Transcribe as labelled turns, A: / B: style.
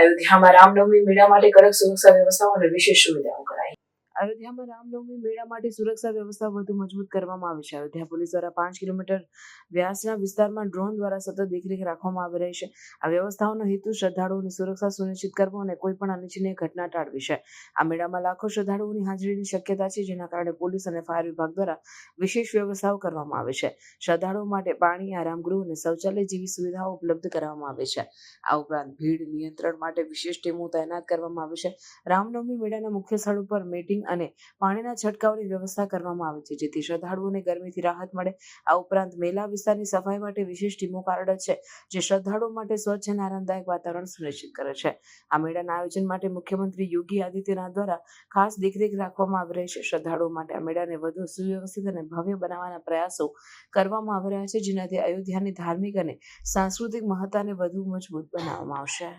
A: અયોધ્યામાં રામનવમી મેળા માટે કડક સુરક્ષા વ્યવસ્થાઓ અને વિશેષ સુવિધાઓ. અયોધ્યામાં રામનવમી મેળા માટે સુરક્ષા વ્યવસ્થા વધુ મજબૂત કરવામાં આવી છે. અયોધ્યા પોલીસ દ્વારા પાંચ કિલોમીટર વ્યાસના વિસ્તારમાં ડ્રોન દ્વારા સતત દેખરેખ રાખવામાં આવી રહી છે. આ વ્યવસ્થાઓનો હેતુ શ્રદ્ધાળુઓની સુરક્ષા સુનિશ્ચિત કરવો અને કોઈ પણ અનિચ્છનીય ઘટના ટાળવી છે. આ મેળામાં લાખો શ્રદ્ધાળુઓની હાજરીની શક્યતા છે, જેના કારણે પોલીસ અને ફાયર વિભાગ દ્વારા વિશેષ વ્યવસ્થાઓ કરવામાં આવે છે. શ્રદ્ધાળુઓ માટે પાણી આરામગૃહ અને શૌચાલય જેવી સુવિધાઓ ઉપલબ્ધ કરાવવામાં આવે છે. આ ઉપરાંત ભીડ નિયંત્રણ માટે વિશેષ ટીમો તૈનાત કરવામાં આવે છે. રામનવમી મેળાના મુખ્ય સ્થળ ઉપર મીટિંગ અને પાણીના છંટકાવની વ્યવસ્થા કરવામાં આવી છે, જેથી શ્રદ્ધાળુઓને ગરમીથી રાહત મળે. આ ઉપરાંત મેલા વિસ્તારની સફાઈ માટે વિશેષ ટીમો કાર્યરત છે, જે શ્રદ્ધાળુઓ માટે સ્વચ્છ અને આરામદાયક વાતાવરણ સુનિશ્ચિત કરે છે. આ મેળાના આયોજન માટે મુખ્યમંત્રી યોગી આદિત્યનાથ દ્વારા ખાસ દેખરેખ રાખવામાં આવી રહી છે. શ્રદ્ધાળુઓ માટે આ મેળાને વધુ સુવ્યવસ્થિત અને ભવ્ય બનાવવાના પ્રયાસો કરવામાં આવી રહ્યા છે, જેનાથી અયોધ્યાની ધાર્મિક અને સાંસ્કૃતિક મહત્તાને વધુ મજબૂત બનાવવામાં આવશે.